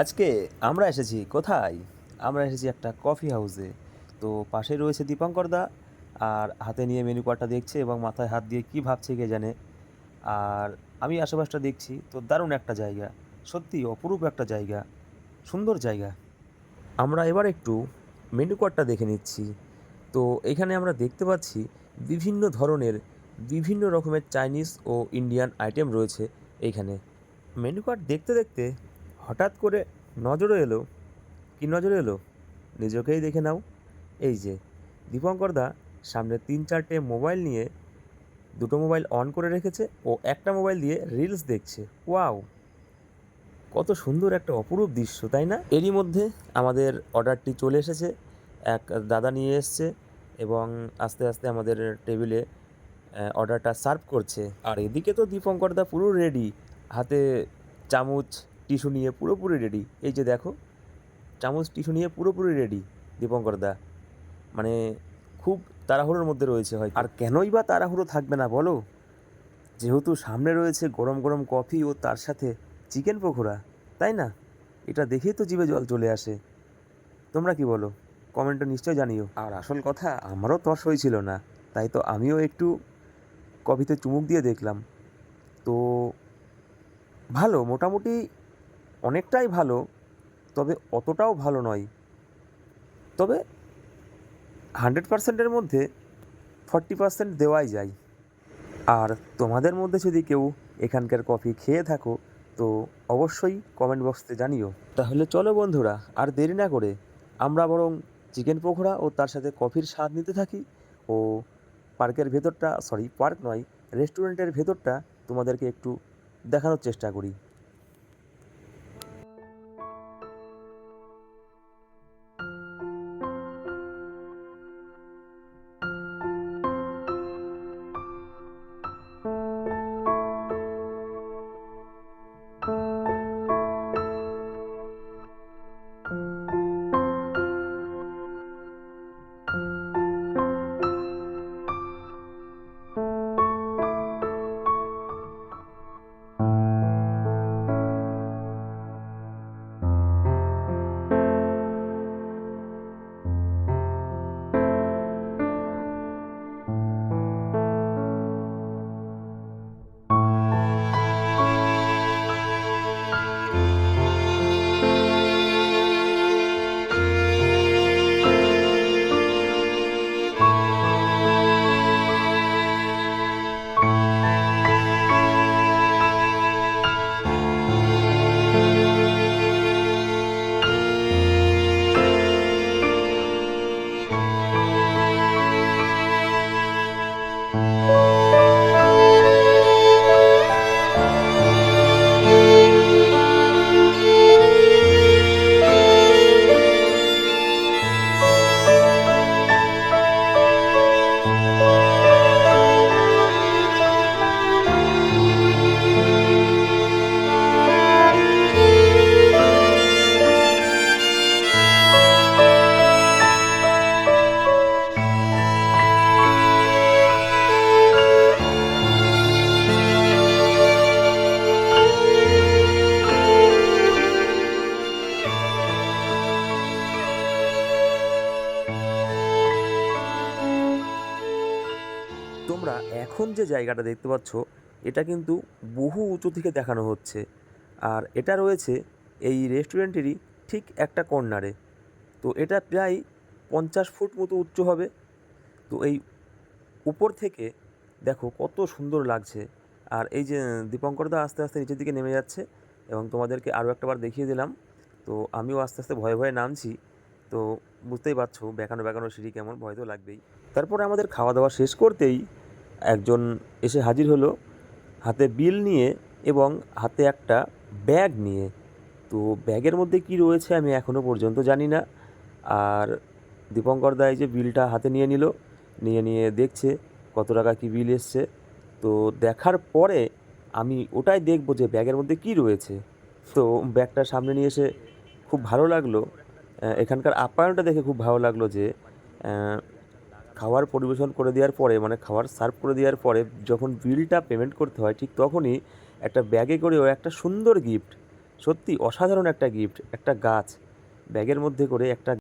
আজকে আমরা এসেছি কোথায়? আমরা এসেছি একটা কফি হাউসে তো পাশে রয়েছে দীপঙ্কর দা, আর হাতে নিয়ে মেনু কার্ডটা দেখছে এবং মাথায় হাত দিয়ে কি ভাবছে কে জানে। আর আমি আশেপাশটা দেখছি, তো দারুণ একটা জায়গা। সত্যি অপরূপ একটা জায়গা। সুন্দর জায়গা। আমরা এবার একটু মেনু কার্ডটা দেখে নিচ্ছি। তো এখানে আমরা দেখতে পাচ্ছি বিভিন্ন ধরনের, বিভিন্ন রকমের চাইনিজ ও ইন্ডিয়ান আইটেম রয়েছে এইখানে মেনু কার্ড দেখতে দেখতে হঠাৎ করে নজরে এলো। কি নজরে এলো? নিজেকেই দেখে নাও। এই যে, দীপঙ্কর দা সামনে তিন চারটে মোবাইল নিয়ে দুটো মোবাইল অন করে রেখেছে ও একটা মোবাইল দিয়ে রিলস দেখছে। ওয়াও! কত সুন্দর একটা অপরূপ দৃশ্য, তাই না? এরই মধ্যে আমাদের অর্ডারটি চলে এসেছে। এক দাদা নিয়ে এসছে এবং আস্তে আস্তে আমাদের টেবিলে অর্ডারটা সার্ভ করছে। আর এদিকে তো দীপঙ্কর দা পুরো রেডি। হাতে চামচ টিস্যু নিয়ে পুরোপুরি রেডি এই যে দেখো, চামচ টিস্যু নিয়ে পুরোপুরি রেডি দীপঙ্কর দা। মানে খুব তাড়াহুড়োর মধ্যে রয়েছে হয়। আর কেনই বা তাড়াহুড়ো থাকবে না বলো? যেহেতু সামনে রয়েছে গরম গরম কফি ও তার সাথে চিকেন পকোড়া, তাই না? এটা দেখেই তো জিভে জল চলে আসে। তোমরা কি বলো? কমেন্টে নিশ্চয় জানিও। আর আসল কথা, আমারও তর্স হয়েছিল না, তাই তো আমিও একটু কফিতে চুমুক দিয়ে দেখলাম। তো ভালো, মোটামুটি অনেকটাই ভালো, তবে অতটাও ভালো নয়। তবে হান্ড্রেড পার্সেন্টের মধ্যে ফর্টি পার্সেন্ট দেওয়াই যায়। আর তোমাদের মধ্যে যদি কেউ এখানকার কফি খেয়ে থাকো, তো অবশ্যই কমেন্ট বক্সতে জানিও। তাহলে চলো বন্ধুরা, আর দেরি না করে আমরা বরং চিকেন পকোড়া ও তার সাথে কফির স্বাদ নিতে থাকি। ও পার্কের ভেতরটা সরি পার্ক নয়, রেস্টুরেন্টের ভেতরটা তোমাদেরকে একটু দেখানোর চেষ্টা করি। তোমরা এখন যে জায়গাটা দেখতে পাচ্ছ, এটা কিন্তু বহু উঁচু থেকে দেখানো হচ্ছে। আর এটা রয়েছে এই রেস্টুরেন্টেরই ঠিক একটা কর্নারে। তো এটা প্রায় পঞ্চাশ ফুট মতো উচ্চ হবে। তো এই উপর থেকে দেখো কত সুন্দর লাগছে। আর এই যে দীপঙ্করদা আস্তে আস্তে নিচের দিকে নেমে যাচ্ছে এবং তোমাদেরকে আরও একটাবার দেখিয়ে দিলাম। তো আমিও আস্তে আস্তে ভয়ে ভয়ে নামছি। তো বুঝতেই পারছ, বেঁকানো বেঁকানো সিঁড়ি কেমন, ভয় তো লাগবেই। তারপরে আমাদের খাওয়া দাওয়া শেষ করতেই একজন এসে হাজির হলো, হাতে বিল নিয়ে এবং হাতে একটা ব্যাগ নিয়ে। তো ব্যাগের মধ্যে কি রয়েছে আমি এখনও পর্যন্ত জানি না। আর দীপঙ্কর দা এই যে বিলটা হাতে নিয়ে নিল, নিয়ে নিয়ে দেখছে কত টাকা কি বিল এসছে। তো দেখার পরে আমি ওটাই দেখব যে ব্যাগের মধ্যে কি রয়েছে। তো ব্যাগটা সামনে নিয়ে এসে খুব ভালো লাগল। এখানকার আপ্যায়নটা দেখে খুব ভালো লাগল যে খাবার পরিবেশন করে দেওয়ার পরে মানে খাবার সার্ভ করে দেওয়ার পরে যখন বিলটা পেমেন্ট করতে হয়, ঠিক তখনই একটা ব্যাগে করেও একটা সুন্দর গিফট সত্যি অসাধারণ একটা গিফট একটা গাছ ব্যাগের মধ্যে করে একটা